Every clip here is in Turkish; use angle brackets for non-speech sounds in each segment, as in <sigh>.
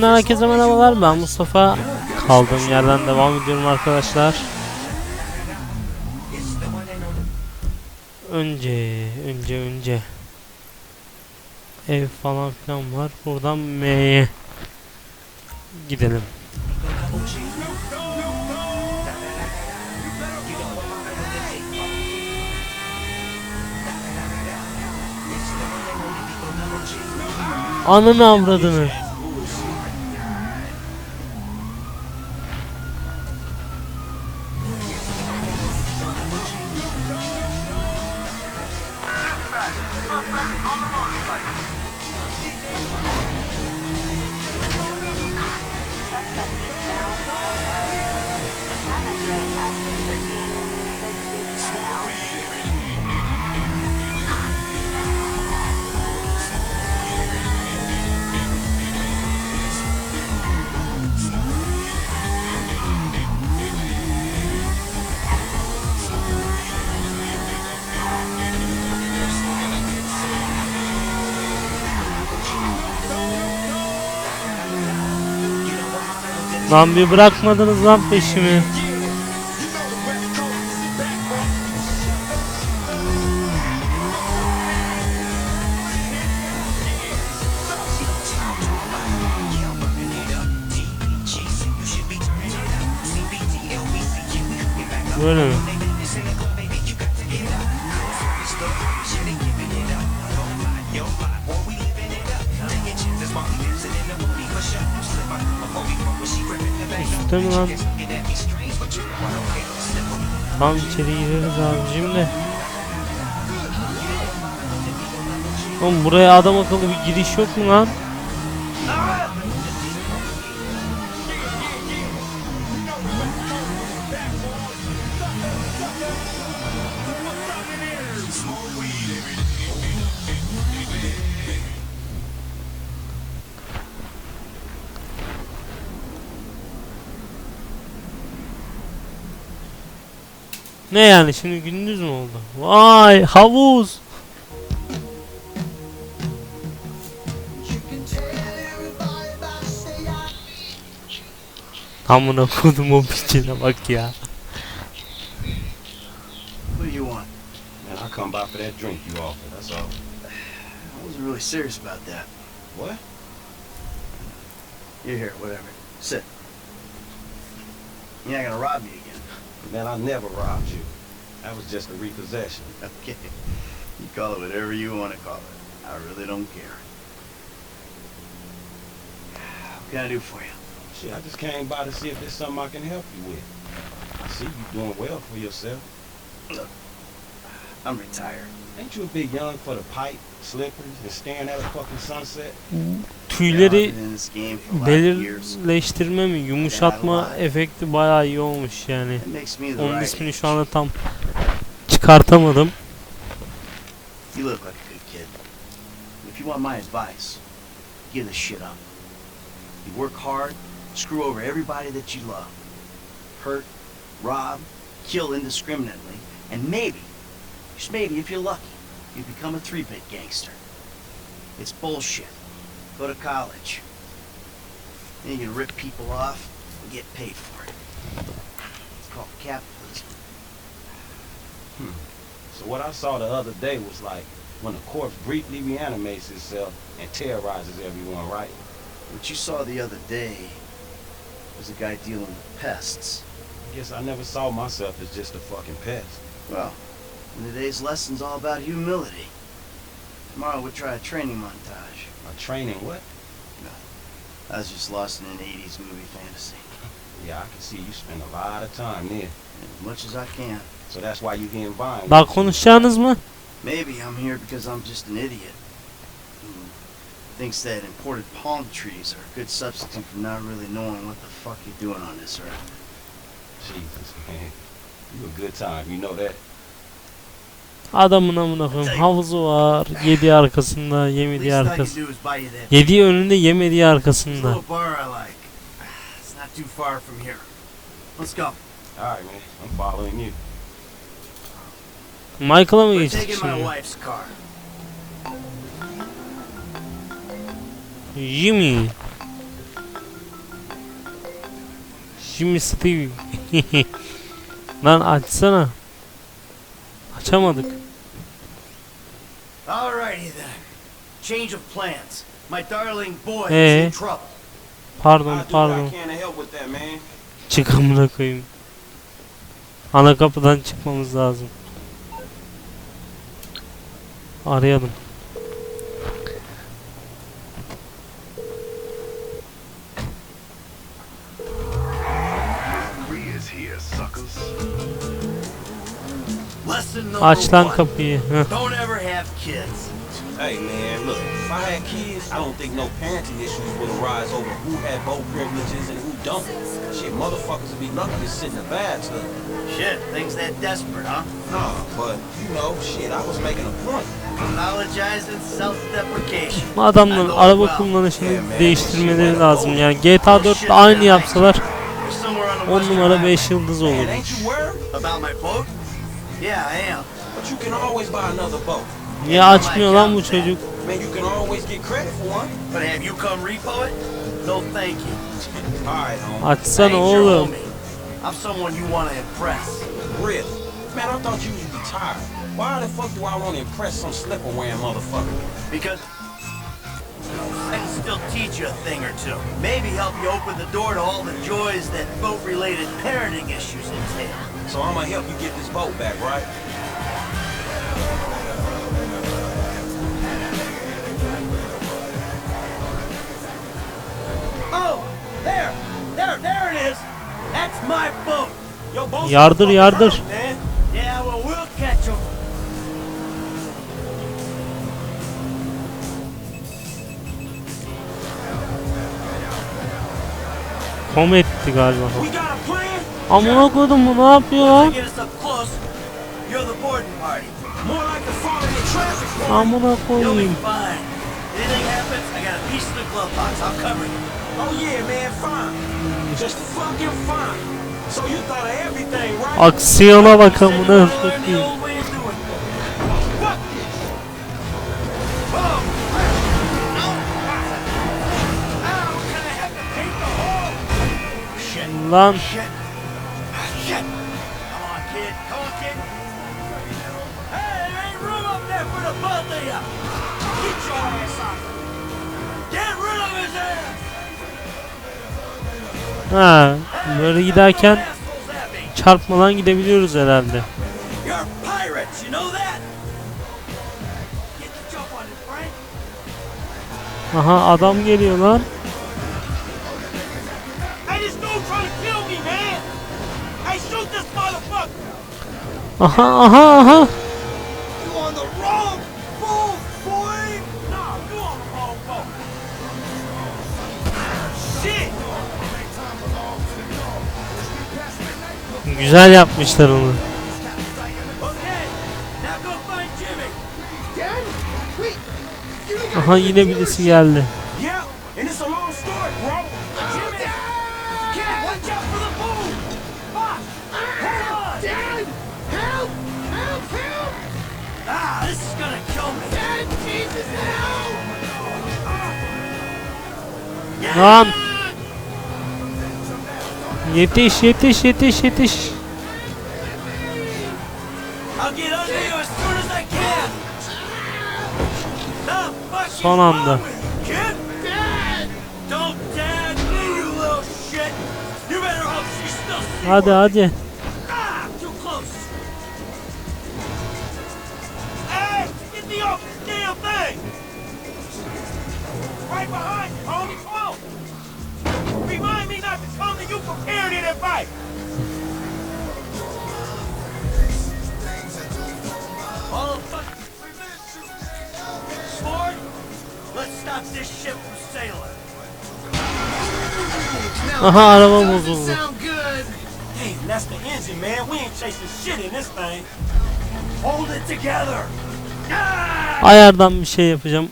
Canlı oyundan herkese merhabalar. Ben Mustafa. Kaldığım yerden devam ediyorum arkadaşlar. Önce, önce, önce. Ev falan filan var. Buradan M'ye gidelim. Ananı avradını. Lan bir bırakmadınız lan peşimi. Abicim de. Oğlum buraya adam akıllı bir giriş yok mu lan? Ne yani şimdi gündüz mü oldu? Vay havuz. Amına kodum o piçine bak ya. What do you want? Man, I come by for that drink you offered, that's all. I wasn't really serious about that. What? You're here, whatever. Sit. You're not gonna rob me again. Man, I never robbed you. That was just a repossession. <laughs> Okay. You call it whatever you want to call it. I really don't care. What can I do for you? Shit, I just came by to see if there's something I can help you with. I see you doing well for yourself. Look, I'm retired. Ain't you a bit young for the pipe, slippers, and staring at a fucking sunset? Tüyleri I've years. belirleştirme mi yumuşatma efekti bayağı iyi olmuş yani. Onun ismini şu anda tam çıkartamadım. Give shit up. You work hard, screw over everybody that you love. Hurt, rob, kill indiscriminately, and maybe, just maybe if you're lucky, you become a three-bit gangster. It's bullshit. Go to college. Then you can rip people off and get paid for it. It's called capitalism. Hmm. So what I saw the other day was like when a corpse briefly reanimates itself and terrorizes everyone, right? What you saw the other day was a guy dealing with pests. I guess I never saw myself as just a fucking pest. Well, and today's lesson's all about humility. Tomorrow we'll try a training montage. A training what? No. I was just lost in an 80s movie fantasy. <laughs> Yeah, I can see you spend a lot of time there. As much as I can. So that's why you getting Vine. Daha konuşacağınız mı? Maybe I'm here because I'm just an idiot who thinks that imported palm trees are a good substitute for not really knowing what the fuck you're doing on this earth. Jesus, man. You a good time, you know that. Adamın amına koyayım havuzu var. Yedi arkasında, yemediği arkasında. Yedi önünde, yemediği arkasında. Michael'a mı geçtik şimdi? Jimmy. Jimmy Steve. <laughs> Lan açsana. Açamadık. Alrighty then. Change of plans. My darling boy is in trouble. Pardon pardon. Çık amına koyayım. Ana kapıdan çıkmamız lazım. Arayalım. Aç lan kapıyı. Heh. Don't ever have kids. Hey, man, look, if I had kids, I don't think no parenting issues would arise over who had both privileges and who don't. Shit, motherfuckers would be lucky to sit in the bathtub. Shit, things that desperate, huh? Nah, but, you know, shit, I was making a point. Apologizing, self-deprecation. Adamların araba kullanışını değiştirmeleri lazım. Yani GTA 4'te aynı yapsalar We're somewhere on the 10 western numara highway. 5 yıldız olur. Yeah, I am. But you can always buy another boat. Niye açmıyor lan bu çocuk? Man, you can always get credit for one. But have you come repo it? No, thank you. <laughs> Alright, home. I Açsana ain't your oğlum. homie. I'm someone you want to impress. Really? Man, I thought you was retired. Why the fuck do I want to impress some slipper wearing motherfucker? Because I can still teach you a thing or two. Maybe help you open the door to all the joys that boat-related parenting issues entail. So I'm gonna help you get this boat back, right? Oh, there, there, there it is. That's my boat. Yo, boat's Yardır, yardır. hurt, man. Yeah, well, we'll catch 'em. Kom etti galiba. We got a plan? Amına koydum bu ne yapıyor lan? Amına koyayım. Oh? Aksiyona bak amına koyayım. Shit. Lan. Shit. Shit. Come on, kid. Come on, kid. Hey, there ain't room up there for the both of you. Get your ass out. Get rid of his ass. ha böyle giderken çarpmadan gidebiliyoruz herhalde. Aha adam geliyor lan. Wrong boat. Shit. Güzel yapmışlar onu. Aha yine birisi geldi. Little shit! You better hope she's still Hadi hadi. Right behind homie! Remind me not to come to you prepared in advice! All fucking three minutes. Sport, let's stop this ship from sailing. Aha araba bozuldu. Hey, that's the engine, man. We ain't chasing shit in this thing. Hold it together! Ayardan bir şey yapacağım.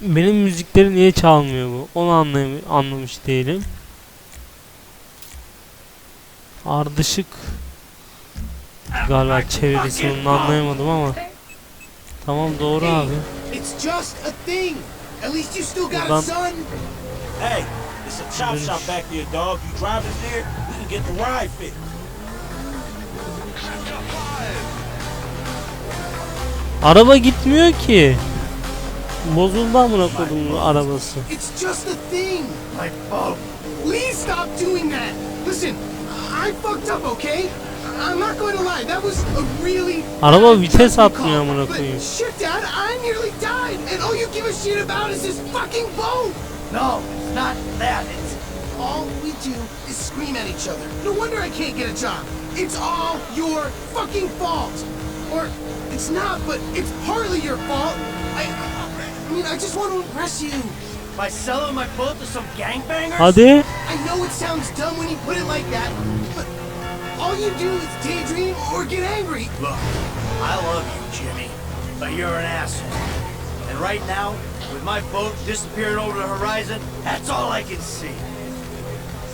Benim müzikleri niye çalmıyor bu? Onu anlayam anlamış değilim. Ardışık galiba çevirisi onu anlayamadım ama. Tamam doğru abi. Buradan- a son. Hey, it's a chop shop back there, dog. You driving there? can get the ride fixed. Araba gitmiyor ki. Bozuldu amına kodumun arabası. It's just a thing. My fault. Please stop doing that. Listen, I fucked up, okay? I'm not going to lie. That was a really Araba bad vites judgment atmıyor call. amına But koyayım. Shit, Dad, I nearly died, and all you give a shit about is this fucking boat. No, it's not that. It's All we do is scream at each other. No wonder I can't get a job. It's all your fucking fault. Or it's not, but it's partly your fault. I, I mean, I just want to impress you. by selling my boat to some gangbangers. Hadi. I know it sounds dumb when you put it like that, but all you do is daydream or get angry. Look, I love you, Jimmy, but you're an asshole. And right now, with my boat disappearing over the horizon, that's all I can see.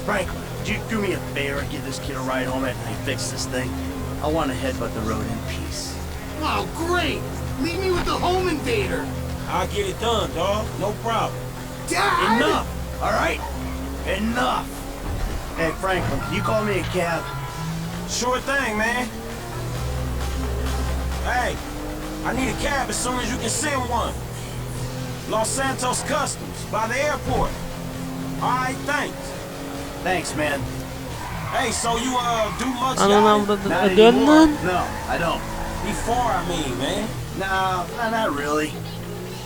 Franklin, do you do me a favor and give this kid a ride home after they fix this thing? I want to headbutt the road in peace. Wow, great! Leave me with the home invader. I'll get it done, dog. No problem. Dad! Enough! All right? Enough! Hey, Franklin, can you call me a cab? Sure thing, man. Hey, I need a cab as soon as you can send one. Los Santos Customs, by the airport. All right, thanks. Thanks, man. Hey, so you uh do much Ananı yachting? avradını. Not Dön anymore. lan. No, I don't. Before, I mean, man. Nah, no, not really.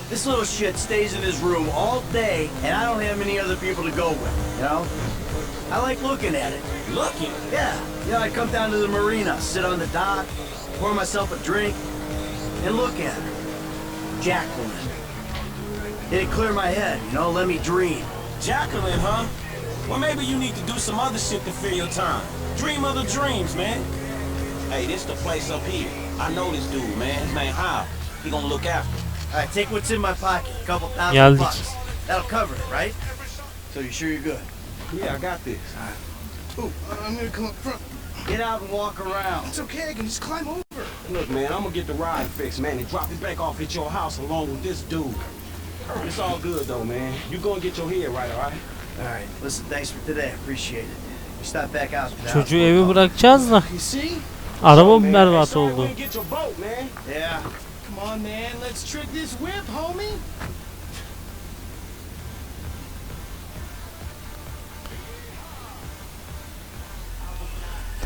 This little shit stays in his room all day, and I don't have any other people to go with, you know? I like looking at it. Looking. Yeah, you know, I come down to the marina, sit on the dock, pour myself a drink, and look at her. Jacqueline. It'd clear my head, you know, let me dream. Jacqueline, huh? Well, maybe you need to do some other shit to fill your time. Dream other dreams, man. Hey, this the place up here. I know this dude, man. His name Hal. He gonna look after. You. All right, take what's in my pocket, a couple thousand Geldik. bucks. That'll cover it, right? So you sure you're good? Yeah, I got this. Oh, I'm gonna come up front. Get out and walk around. It's okay, I can just climb over. Look, man, I'm gonna get the ride fixed, man, and drop it back off at your house along with this dude. It's all good though, man. You gonna get your head right, all right? All right, listen, thanks for today. Appreciate it. You stop back out. to the house, Çocuğu eve bırakacağız da. You see? Araba berbat oldu. Yeah. Come on, man, let's trick this whip, homie.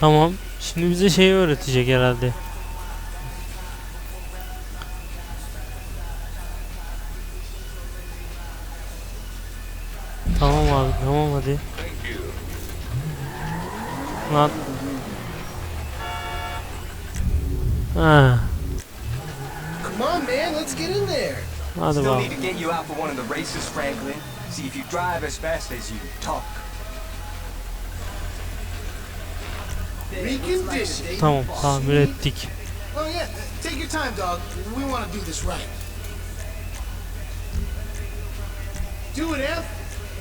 Tamam. Şimdi bize şeyi öğretecek herhalde. Tamam abi tamam hadi. Lan. Ha, Come on, man, let's get in there. hadi Still bakalım. need to get you out for one of the races, Franklin. See if you drive as fast as you talk. Reconditioning. Tamam tamir ettik. Oh, yeah, take your time, dog. We want to do this right. Do it, F.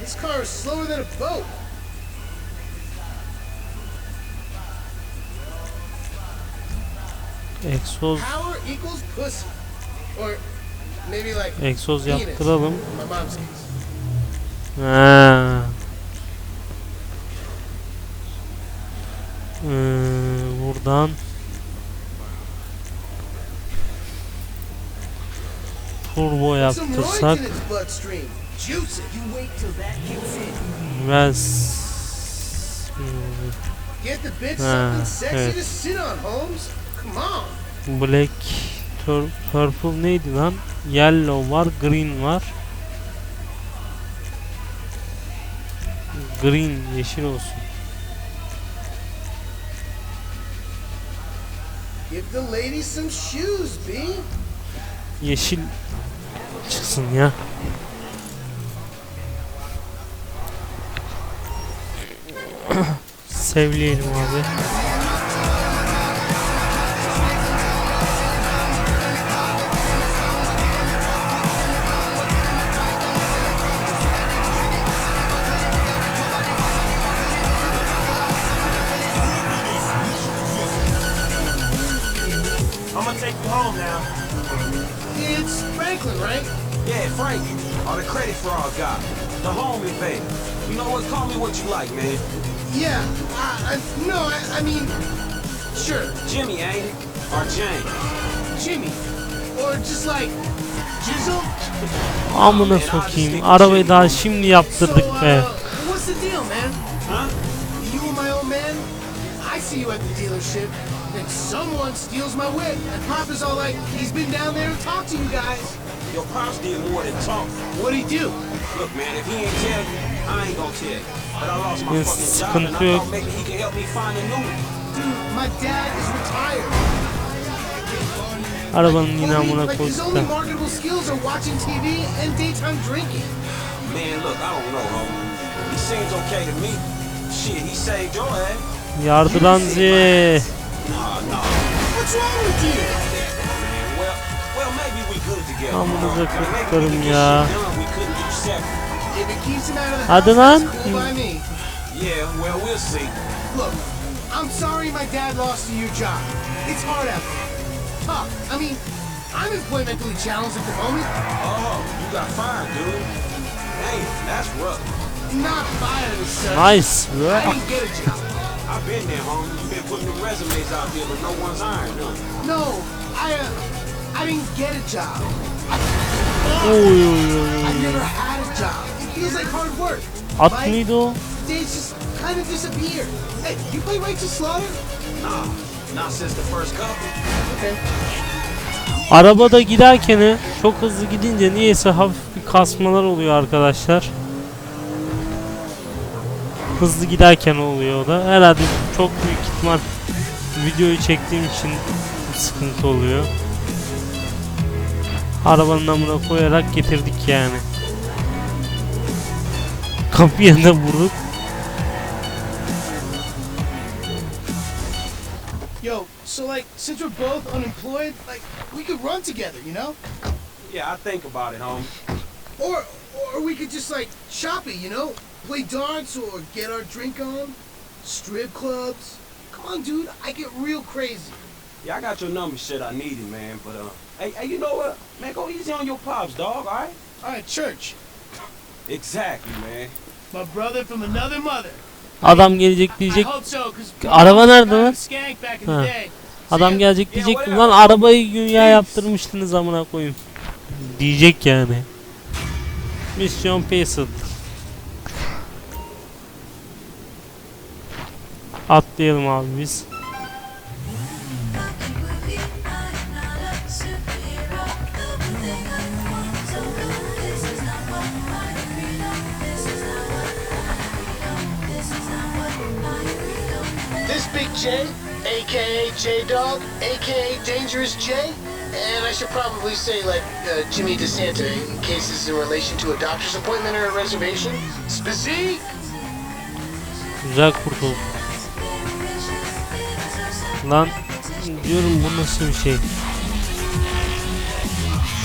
This car is slower than a boat. Egzoz Power equals pussy. Egzoz yaptıralım. Ha. Ee, buradan. Turbo yaptırsak. something sexy evet. Black Tur- Purple neydi lan? Yellow var, green var. Green yeşil olsun. Give the lady some shoes, B. Yeşil çıksın ya. <coughs> Sevleyelim abi. Like, man. Yeah, I, I, no, I, I mean, sure, Jimmy, ain't it? Or James? Jimmy. Or just like, Jizzle. Amına sokayım. Arabayı daha şimdi yaptırdık so, be. uh, what's the deal, man? Huh? You and my old man? I see you at the dealership, and someone steals my whip, and Papa's all like, he's been down there to talk to you guys. Your pops did more than talk. What'd he do? Look, man, if he ain't tell you, I ain't gonna tell you. But I lost my Yes, fucking job, and I thought maybe he could help me find a new one. Dude, my dad is retired. Arabanın yine amına only da. Man, look, I don't know, homie. He seems okay to me. Shit, he saved your ass. Yardıran Z. Nah, nah. What's wrong with you? Can get ya. shit done we couldn't do separate. If it keeps him out of the Hadi lan. that's cool by me. Yeah, well, we'll see. Look, I'm sorry my dad lost you your job. It's hard out there. Tough. I mean, I'm employmentally challenged at the moment. Oh, you got fired, dude. Damn, that's rough. Not fired as such. Nice. I didn't get a job. I've been there, homie. You've been putting the resumes out there, but no one's hiring them. No, I, uh, I didn't get a job. Oy oy oy oy. never had a job. It feels like hard work. At Like, mıydı o? Days just kind of disappear. Hey, you play Righteous Slaughter? Nah, not since the first couple. Okay. Arabada giderken çok hızlı gidince niyeyse hafif bir kasmalar oluyor arkadaşlar. Hızlı giderken oluyor o da. Herhalde çok büyük ihtimal videoyu çektiğim için sıkıntı oluyor. Arabanın amına koyarak getirdik yani. Kapıya da vurup Yo, so like, since we're both unemployed, like, we could run together, you know? Yeah, I think about it, homie. Or, or we could just like shop it, you know? Play darts or get our drink on. Strip clubs. Come on, dude. I get real crazy. Yeah, I got your number, shit. I need it, man. But uh, hey, hey, you know what? Man, go easy on your pops, dog. All right? All right, church. Exactly, man. My brother from another mother. adam gelecek I diyecek. hope so, cause Araba nerede lan? of skank back in the Ha. day. Adam gelecek diyecek lan arabayı güya yaptırmıştınız amına koyayım. Diyecek yani. Mission Facet. Atlayalım abi biz. J, aka J Dog, aka Dangerous J, and I should probably say like uh, Jimmy DeSanta in case is in relation to a doctor's appointment or a reservation. Spazik! Güzel kurtul. Lan diyorum bu nasıl bir şey.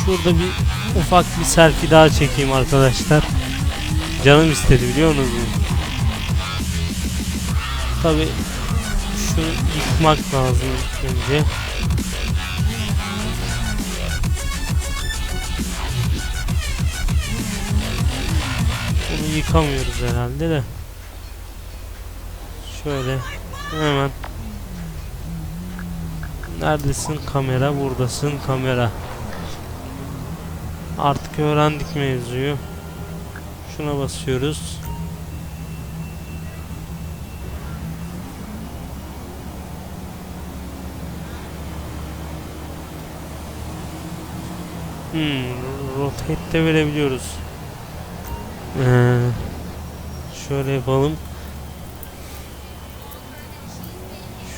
Şurada bir ufak bir selfie daha çekeyim arkadaşlar. Canım istedi biliyor musunuz? Tabi şunu yıkmak lazım önce. Bunu yıkamıyoruz herhalde de. Şöyle hemen. Neredesin kamera? Buradasın kamera. Artık öğrendik mevzuyu. Şuna basıyoruz. Hmm, rotate de verebiliyoruz. Ee, şöyle yapalım.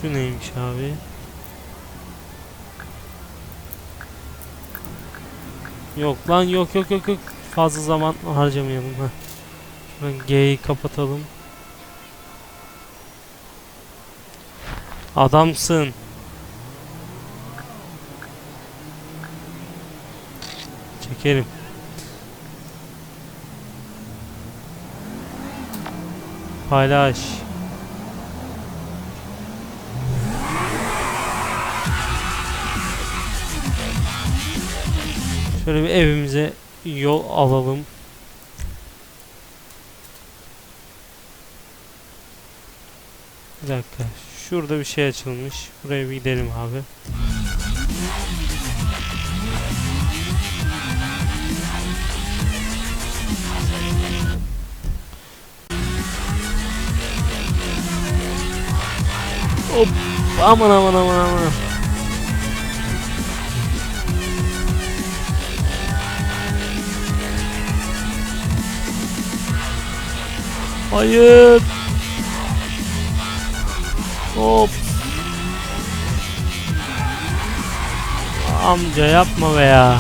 Şu neymiş abi? Yok lan yok yok yok yok. Fazla zaman harcamayalım ha. Şuradan G'yi kapatalım. Adamsın. Çekelim. Paylaş. Şöyle bir evimize yol alalım. Bir dakika. Şurada bir şey açılmış. Buraya bir gidelim abi. Aman aman aman aman. Hayır. Hop. Amca yapma be ya.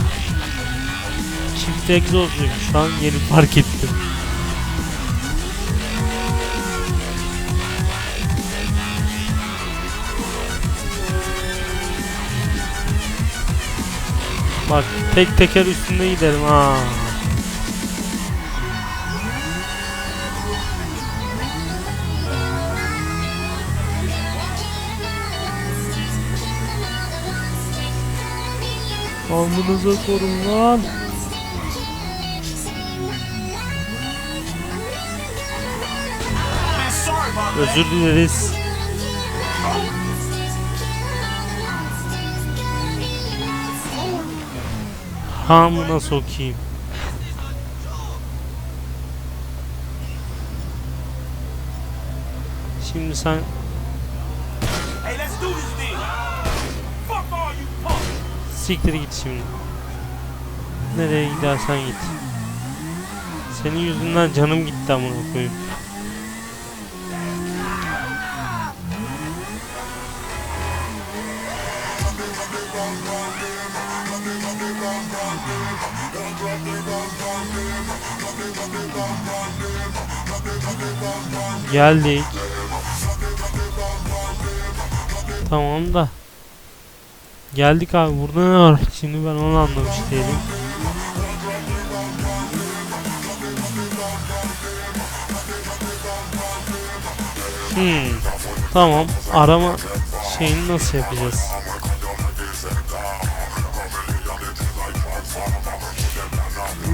Çift egzozluymuş lan yeni fark ettim. Tek teker üstünde giderim ha. Alnınıza korun lan. Özür dileriz. Hamına sokayım. Şimdi sen siktir git şimdi. Nereye gidersen git. Senin yüzünden canım gitti amına koyayım. Geldik. Tamam da. Geldik abi burada ne var? Şimdi ben onu anlamış değilim. Hmm. Tamam. Arama şeyini nasıl yapacağız?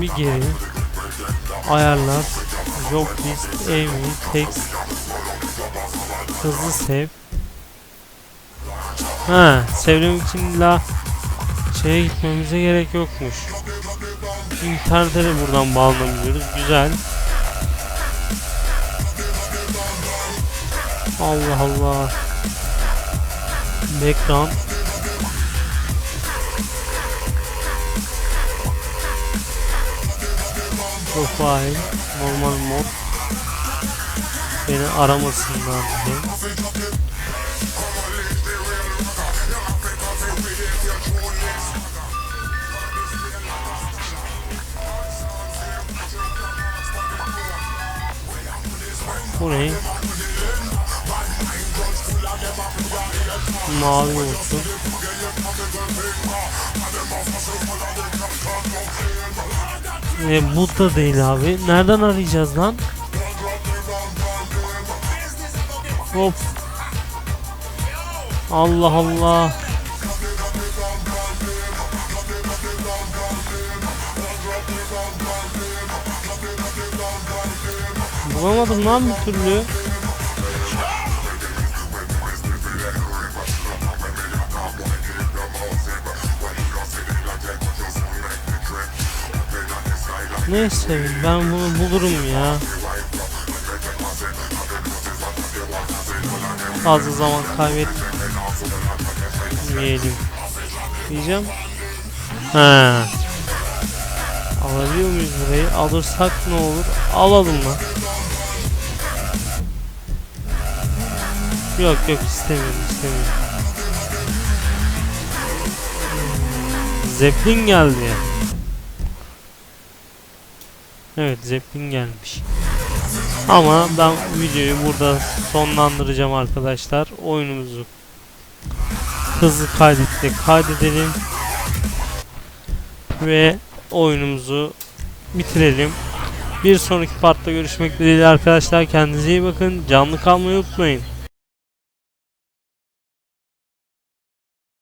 Bir geri. Ayarlar. Job list. Amy. Text. Hızlı save. Ha, sevlemek için illa şeye gitmemize gerek yokmuş. İnternete de buradan bağlanabiliyoruz. Güzel. Allah Allah. Background. Profile. Normal mod. Beni aramasınlar diye. Bu ne? Mavi olsun. E, bu da değil abi. Nereden arayacağız lan? Hop. Allah Allah. Bulamadım lan bir türlü. Neyse ben bunu bulurum ya. Fazla zaman kaybetmeyelim. Diyeceğim. Ha. Alabiliyor muyuz burayı? Alırsak ne olur? Alalım lan. Yok yok istemiyorum istemiyorum. Zeppelin geldi. Evet Zeppelin gelmiş. Ama ben videoyu burada sonlandıracağım arkadaşlar. Oyunumuzu hızlı kaydetle kaydedelim. Ve oyunumuzu bitirelim. Bir sonraki partta görüşmek dileğiyle arkadaşlar. Kendinize iyi bakın. Canlı kalmayı unutmayın.